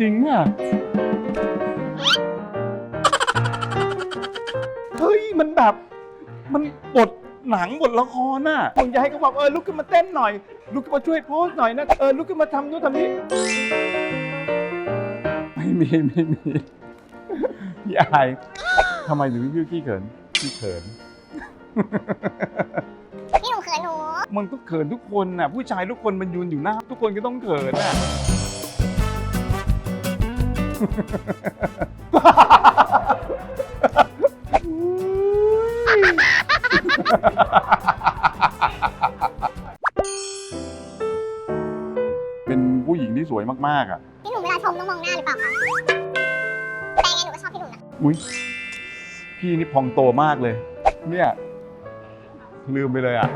จริงอะ เฮ้ย มันแบบ มันบทหนังบทละครน่ะผมจะให้เขาบอกเออลุกขึ้นมาเต้นหน่อย ลุกขึ้นมาช่วยโพสหน่อยนะ เออลุกขึ้นมาทำนู่นทำนี่ไม่มีไม่มีพี่อายทำไมถึงพี่ขี้เขินขี้เขิน พี่หนูเขินหนู มันต้องเขินทุกคนน่ะ ผู้ชายทุกคนมันยืนอยู่หน้าทุกคนก็ต้องเขินน่ะ เป็นผู้หญิงที่สวยมาก ๆ อะ พี่หนูเวลาชมต้องมองหน้าหรือเปล่าคะแต่ยังไงหนูก็ชอบพี่หนูนะอุ้ยพี่นี่พองโตมากเลย เนี่ย ลืมไปเลยอะ